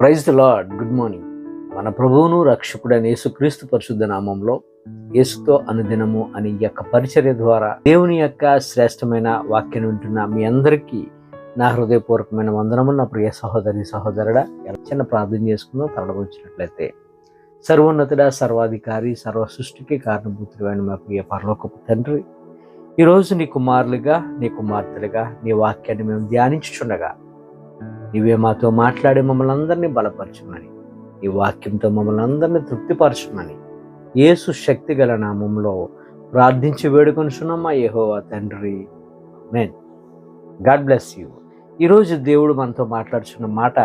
Praise the Lord good morning. మన ప్రభువును రక్షకుడైన యేసుక్రీస్తు పరిశుద్ధ నామంలో యేసుతో అనుదినము అని యొక్క పరిచర్య ద్వారా దేవుని యొక్క శ్రేష్టమైన వాక్యం వింటున్న మీ అందరికీ నా హృదయపూర్వకమైన వందనము నా ప్రియ సహోదరి సహోదరుడా చిన్న ప్రార్థన చేసుకుందాం. తరలించినట్లయితే సర్వోన్నతుడ సర్వాధికారి సర్వ సృష్టికి కారణభూతుడైన మా ప్రియ పరలోకపు తండ్రి ఈరోజు నీ కుమారులుగా నీ కుమార్తెలుగా నీ వాక్యాన్ని మేము ధ్యానించుచుండగా నీవే మాతో మాట్లాడి మమ్మల్ని అందరినీ బలపరచమని ఈ వాక్యంతో మమ్మల్ని అందరినీ తృప్తిపరచమని యేసు శక్తి గల నామంలో ప్రార్థించి వేడుకొనిచున్నామా యహోవా తండ్రి. Amen God bless you. ఈరోజు దేవుడు మనతో మాట్లాడుచున్న మాట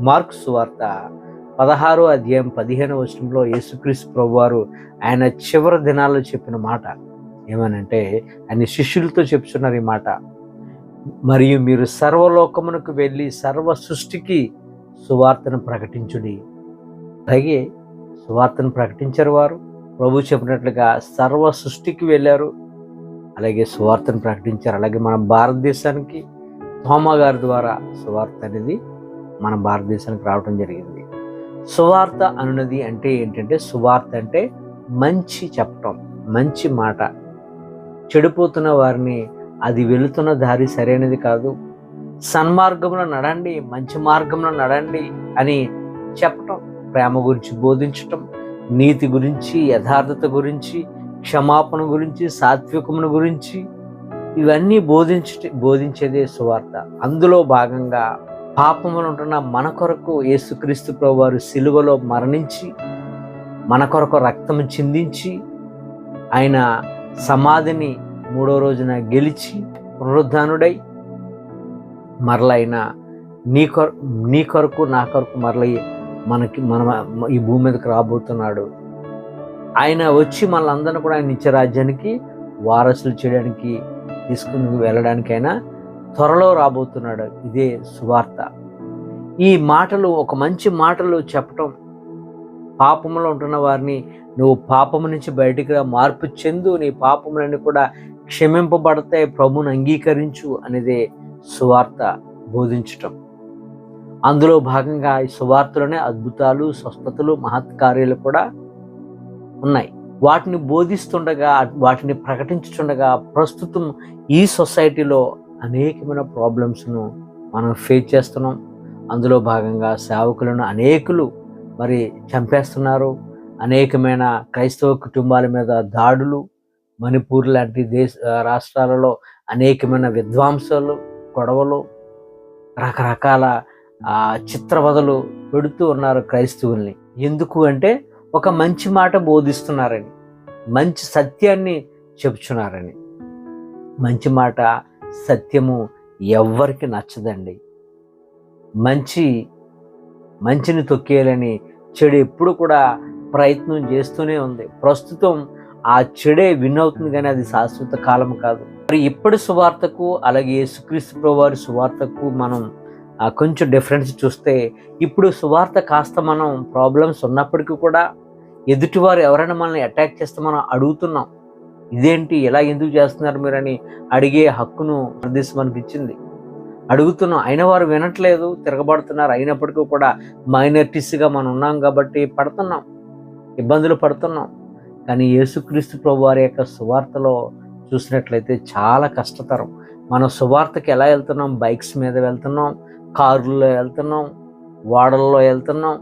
మార్క్స్ వార్త పదహారో అధ్యాయం పదిహేను వచనంలో యేసుక్రీస్తు ప్రభు వారు ఆయన చివరి దినాల్లో చెప్పిన మాట ఏమనంటే ఆయన శిష్యులతో చెప్తున్నారు ఈ మాట. మరియు మీరు సర్వలోకమునకు వెళ్ళి సర్వ సృష్టికి సువార్తను ప్రకటించుడి. అలాగే సువార్తను ప్రకటించారు వారు. ప్రభు చెప్పినట్లుగా సర్వ సృష్టికి వెళ్ళారు. అలాగే సువార్తను ప్రకటించారు. అలాగే మన భారతదేశానికి తోమ గారి ద్వారా సువార్త అనేది మన భారతదేశానికి రావడం జరిగింది. సువార్త అనున్నది అంటే ఏంటంటే సువార్త అంటే మంచి చెప్పటం మంచి మాట. చెడిపోతున్న వారిని అది వెళుతున్న దారి సరైనది కాదు. సన్మార్గంలో నడండి మంచి మార్గంలో నడండి అని చెప్పటం ప్రేమ గురించి బోధించటం నీతి గురించి యథార్థత గురించి క్షమాపణ గురించి సాత్వికమును గురించి ఇవన్నీ బోధించ బోధించేదే సువార్త. అందులో భాగంగా పాపములు ఉంటున్న మన కొరకు యేసుక్రీస్తు ప్రభువారు సిలువలో మరణించి మన కొరకు రక్తం చిందించి ఆయన సమాధిని మూడో రోజున గెలిచి పునరుద్ధానుడై మరలైన నీ కొర నీ కొరకు నా కొరకు మరల మనకి మన ఈ భూమి మీదకి రాబోతున్నాడు. ఆయన వచ్చి మనలందరినీ కూడా ఆయన నిత్య రాజ్యానికి వారసులు చేయడానికి తీసుకుని వెళ్ళడానికైనా త్వరలో రాబోతున్నాడు. ఇదే సువార్త. ఈ మాటలు ఒక మంచి మాటలు చెప్పటం పాపంలో ఉంటున్న వారిని నువ్వు పాపము నుంచి బయటికి రా మార్పు చెందు నీ పాపములన్నీ కూడా క్షమింపబడతాయి ప్రభును అంగీకరించు అనేదే సువార్త బోధించటం. అందులో భాగంగా ఈ సువార్తలోనే అద్భుతాలు స్వస్థతలు మహత్కార్యాలు కూడా ఉన్నాయి. వాటిని బోధిస్తుండగా వాటిని ప్రకటించుండగా ప్రస్తుతం ఈ సొసైటీలో అనేకమైన ప్రాబ్లమ్స్ను మనం ఫేస్ చేస్తున్నాం. అందులో భాగంగా సేవకులను అనేకులు మరి చంపేస్తున్నారు. అనేకమైన క్రైస్తవ కుటుంబాల మీద దాడులు మణిపూర్ లాంటి దేశ రాష్ట్రాలలో అనేకమైన విద్వాంసాలు గొడవలు రకరకాల చిత్రవదలు పెడుతూ ఉన్నారు క్రైస్తవుల్ని. ఎందుకు అంటే ఒక మంచి మాట బోధిస్తున్నారని మంచి సత్యాన్ని చెప్తున్నారని మంచి మాట సత్యము ఎవ్వరికి నచ్చదండి. మంచి మంచిని తొక్కేయాలని చెడు ఎప్పుడు కూడా ప్రయత్నం చేస్తూనే ఉంది. ప్రస్తుతం ఆ చెడే విన్ అవుతుంది కానీ అది శాశ్వత కాలం కాదు. మరి ఇప్పటి సువార్తకు అలాగే సుక్రీస్తు వారి సువార్తకు మనం కొంచెం డిఫరెన్స్ చూస్తే ఇప్పుడు సువార్త కాస్త మనం ప్రాబ్లమ్స్ ఉన్నప్పటికీ కూడా ఎదుటివారు ఎవరైనా మనల్ని అటాక్ చేస్తే మనం అడుగుతున్నాం ఇదేంటి? ఎలా ఎందుకు చేస్తున్నారు మీరని అడిగే హక్కును ప్రదేశం మనకి ఇచ్చింది అడుగుతున్నాం. అయిన వారు వినట్లేదు తిరగబడుతున్నారు. అయినప్పటికీ కూడా మైనారిటీస్గా మనం ఉన్నాం కాబట్టి పడుతున్నాం. ఇబ్బందులు పడుతున్నాం. కానీ యేసుక్రీస్తు ప్రభు వారి యొక్క సువార్తలో చూసినట్లయితే చాలా కష్టతరం. మనం సువార్తకి ఎలా వెళ్తున్నాం? బైక్స్ మీద వెళ్తున్నాం కారుల్లో వెళ్తున్నాం ఓడల్లో వెళ్తున్నాం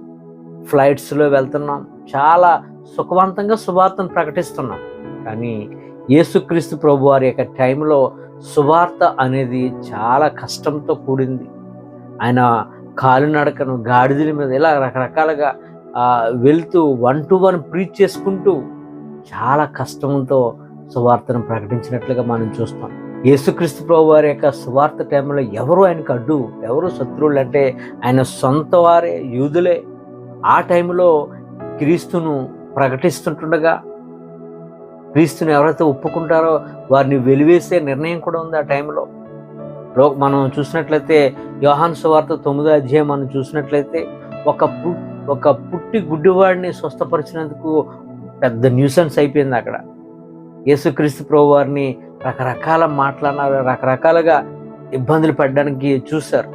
ఫ్లైట్స్లో వెళ్తున్నాం. చాలా సుఖవంతంగా సువార్తను ప్రకటిస్తున్నాం. కానీ యేసుక్రీస్తు ప్రభు వారి యొక్క టైంలో సువార్త అనేది చాలా కష్టంతో కూడింది. ఆయన కాలినడకను గాడిదల మీద ఇలా రకరకాలుగా వెళ్తూ వన్ టు వన్ ప్రీచ్ చేసుకుంటూ చాలా కష్టంతో సువార్తను ప్రకటించినట్లుగా మనం చూస్తాం. యేసుక్రీస్తు ప్రభు వారి యొక్క సువార్త టైంలో ఎవరు ఆయనకు అడ్డు ఎవరు శత్రువులు? అంటే ఆయన సొంత వారే యూదులే. ఆ టైంలో క్రీస్తును ప్రకటిస్తుంటుండగా క్రీస్తుని ఎవరైతే ఒప్పుకుంటారో వారిని వెలివేసే నిర్ణయం కూడా ఉంది ఆ టైంలో. లో మనం చూసినట్లయితే యోహాన్ సువార్త తొమ్మిదో అధ్యాయం మనం చూసినట్లయితే ఒక పు ఒక పుట్టి గుడ్డివాడిని స్వస్థపరిచినందుకు పెద్ద న్యూసెన్స్ అయిపోయింది అక్కడ. యేసుక్రీస్తు ప్రభు వారిని రకరకాల మాట్లాడినారు రకరకాలుగా ఇబ్బందులు పడడానికి చూశారు.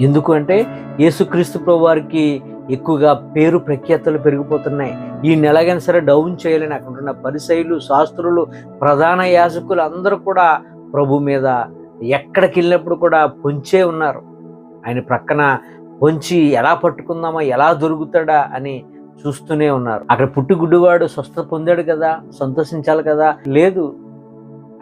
ఎందుకంటే యేసుక్రీస్తు ప్రభు వారికి ఎక్కువగా పేరు ప్రఖ్యాతలు పెరిగిపోతున్నాయి. ఈ నెలగైనా సరే డౌన్ చేయాలని అక్కడ ఉన్న పరిసైలు శాస్త్రులు ప్రధాన యాజకులు అందరూ కూడా ప్రభు మీద ఎక్కడికి వెళ్ళినప్పుడు కూడా పొంచే ఉన్నారు. ఆయన ప్రక్కన పొంచి ఎలా పట్టుకుందామా ఎలా దొరుకుతాడా అని చూస్తూనే ఉన్నారు. అక్కడ పుట్టుగుడ్డువాడు స్వస్థత పొందాడు కదా సంతోషించాలి కదా. లేదు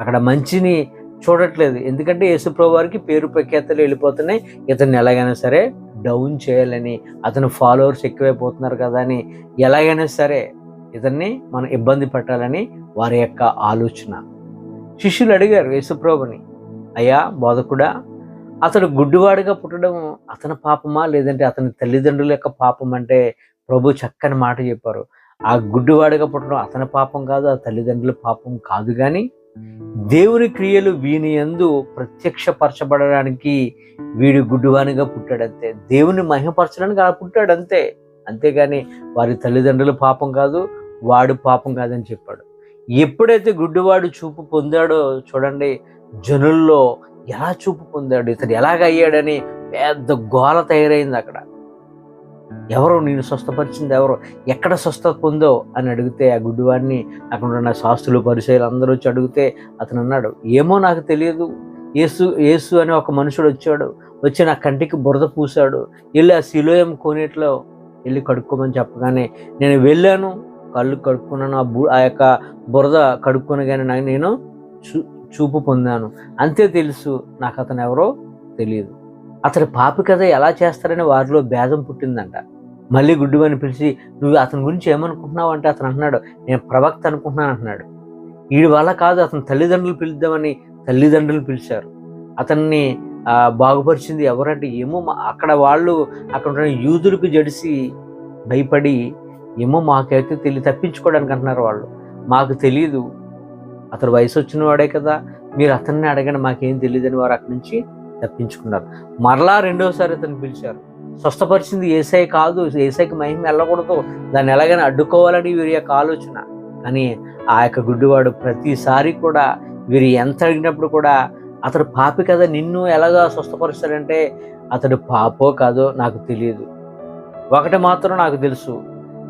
అక్కడ మంచిని చూడట్లేదు. ఎందుకంటే యేసుప్రభు వారికి పేరు ప్రఖ్యాతలు వెళ్ళిపోతున్నాయి. ఇతన్ని ఎలాగైనా సరే డౌన్ చేయాలని అతను ఫాలోవర్స్ ఎక్కువైపోతున్నారు కదా అని ఎలాగైనా సరే ఇతన్ని మనం ఇబ్బంది పెట్టాలని వారి యొక్క ఆలోచన. శిష్యులు అడిగారు యేసుప్రభుని అయ్యా బోధకుడా అతడు గుడ్డివాడిగా పుట్టడం అతని పాపమా? లేదంటే అతని తల్లిదండ్రుల యొక్క పాపం అంటే ప్రభు చక్కని మాట చెప్పారు. ఆ గుడ్డివాడిగా పుట్టడం అతని పాపం కాదు ఆ తల్లిదండ్రుల పాపం కాదు కానీ దేవుని క్రియలు వీని ఎందు ప్రత్యక్షపరచబడడానికి వీడు గుడ్డివానిగా పుట్టాడంతే. దేవుని మహిమపరచడానికి అలా పుట్టాడంతే. అంతేగాని వారి తల్లిదండ్రుల పాపం కాదు వాడు పాపం కాదని చెప్పాడు. ఎప్పుడైతే గుడ్డివాడు చూపు పొందాడో చూడండి జనుల్లో ఎలా చూపు పొందాడు ఇతడు ఎలాగ అయ్యాడని పెద్ద గోల తయారైంది అక్కడ. ఎవరు నేను స్వస్థపరిచింది ఎవరు ఎక్కడ స్వస్థత పొందో అని అడిగితే ఆ గుడ్డివాడిని అక్కడ ఉన్న శాస్త్రులు పరిచయాలు అందరూ వచ్చి అడిగితే అతను అన్నాడు ఏమో నాకు తెలియదు. యేసు యేసు అని ఒక మనుషుడు వచ్చాడు వచ్చి నా కంటికి బురద పూశాడు వెళ్ళి ఆ శిలోయం కోనేట్లో వెళ్ళి కడుక్కోమని చెప్పగానే నేను వెళ్ళాను కళ్ళు కడుక్కున్నాను ఆ బు ఆ యొక్క బురద కడుక్కొనగానే నాకు నేను చూ చూపు పొందాను. అంతే తెలుసు నాకు అతను ఎవరో తెలియదు. అతని పాపి కథ ఎలా చేస్తారని వారిలో భేదం పుట్టిందంట. మళ్ళీ గుడ్డువని పిలిచి నువ్వు అతని గురించి ఏమనుకుంటున్నావు? అంటే అతను అంటున్నాడు నేను ప్రవక్త అనుకుంటున్నాను అంటున్నాడు. వీడి వల్ల కాదు అతని తల్లిదండ్రులు పిలుద్దామని తల్లిదండ్రులు పిలిచారు. అతన్ని బాగుపరిచింది ఎవరంటే ఏమో మా- అక్కడ వాళ్ళు అక్కడ యూదులకు జడిసి భయపడి ఏమో మాకైతే తెలియ తప్పించుకోవడానికి అంటున్నారు వాళ్ళు. మాకు తెలియదు అతడు వయసు వచ్చిన వాడే కదా. మీరు అతన్ని అడగండి మాకేం తెలియదని వారు అక్కడి నుంచి తప్పించుకున్నారు. మరలా రెండోసారి అతను పిలిచారు. స్వస్థపరిచింది ఏసై కాదు ఏసైకి మహిమ వెళ్ళకూడదు దాన్ని ఎలాగైనా అడ్డుకోవాలని వీరి యొక్క ఆలోచన. కానీ ఆ యొక్క గుడ్డివాడు ప్రతిసారి కూడా వీరు ఎంత అడిగినప్పుడు కూడా అతడు పాపి కదా నిన్ను ఎలాగా స్వస్థపరుస్తాడంటే అతడు పాపో కాదో నాకు తెలియదు. ఒకటి మాత్రం నాకు తెలుసు.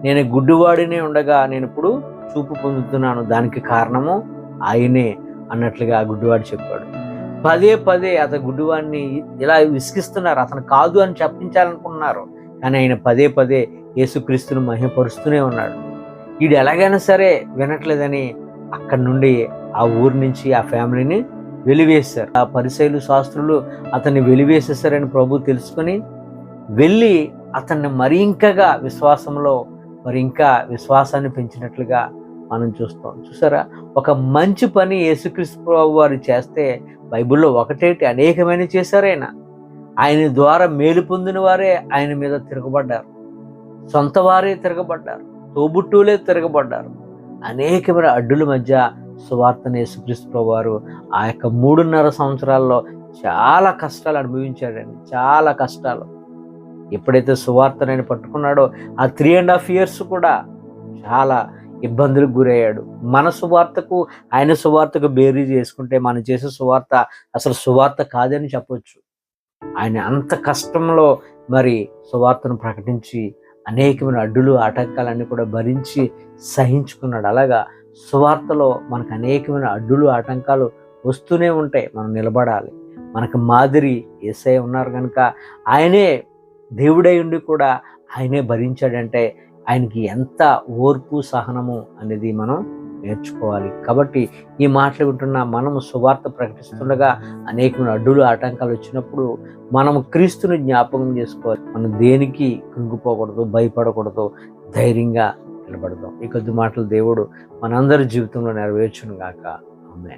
నేను గుడ్డివాడినే ఉండగా నేను ఇప్పుడు చూపు పొందుతున్నాను. దానికి కారణము ఆయనే అన్నట్లుగా ఆ గుడ్డివాడు చెప్పాడు. పదే పదే అతను గుడ్డివాడిని ఇలా విసిగిస్తున్నారు. అతను కాదు అని చెప్పించాలనుకున్నారు కానీ ఆయన పదే పదే యేసుక్రీస్తును మహిమపరుస్తూనే ఉన్నాడు. వీడు ఎలాగైనా సరే వినట్లేదని అక్కడి నుండి ఆ ఊరి నుంచి ఆ ఫ్యామిలీని వెలివేశారు. ఆ పరిశైలు శాస్త్రులు అతన్ని వెలివేసేసారని ప్రభు తెలుసుకొని వెళ్ళి అతన్ని మరి ఇంకగా విశ్వాసంలో మరి ఇంకా విశ్వాసాన్ని పెంచినట్లుగా మనం చూస్తాం. చూసారా? ఒక మంచి పని యేసుక్రీస్తు ప్రభు వారు చేస్తే బైబిల్లో ఒకటేటి అనేకమైన చేశారు ఆయన. ద్వారా మేలు పొందిన వారే ఆయన మీద తిరగబడ్డారు. సొంత వారే తిరగబడ్డారు. తోబుట్టువులే తిరగబడ్డారు. అనేకమైన అడ్డుల మధ్య సువార్తను యేసుక్రీస్తు ప్రభు వారు ఆ యొక్క మూడున్నర సంవత్సరాల్లో చాలా కష్టాలు అనుభవించాడండి. చాలా కష్టాలు. ఎప్పుడైతే సువార్తను ఆయన పట్టుకున్నాడో ఆ త్రీ అండ్ హాఫ్ ఇయర్స్ కూడా చాలా ఇబ్బందులకు గురయ్యాడు. మన సువార్తకు ఆయన సువార్తకు బేరీ చేసుకుంటే మనం చేసే సువార్త అసలు సువార్త కాదని చెప్పొచ్చు. ఆయన అంత కష్టంలో మరి సువార్తను ప్రకటించి అనేకమైన అడ్డులు ఆటంకాలన్నీ కూడా భరించి సహించుకున్నాడు. అలాగా సువార్తలో మనకు అనేకమైన అడ్డులు ఆటంకాలు వస్తూనే ఉంటాయి. మనం నిలబడాలి. మనకు మాదిరి ఏసై ఉన్నారు కనుక ఆయనే దేవుడై ఉండి కూడా ఆయనే భరించాడంటే ఆయనకి ఎంత ఓర్పు సహనము అనేది మనం నేర్చుకోవాలి. కాబట్టి ఈ మాటలు వింటున్న మనము సువార్త ప్రకటిస్తుండగా అనేకమైన అడ్డులు ఆటంకాలు వచ్చినప్పుడు మనము క్రీస్తుని జ్ఞాపకం చేసుకోవాలి. మనం దేనికి కృంగిపోకూడదు భయపడకూడదు ధైర్యంగా నిలబడదాం. ఈ కొద్ది మాటలు దేవుడు మనందరి జీవితంలో నెరవేర్చును గాక. ఆమె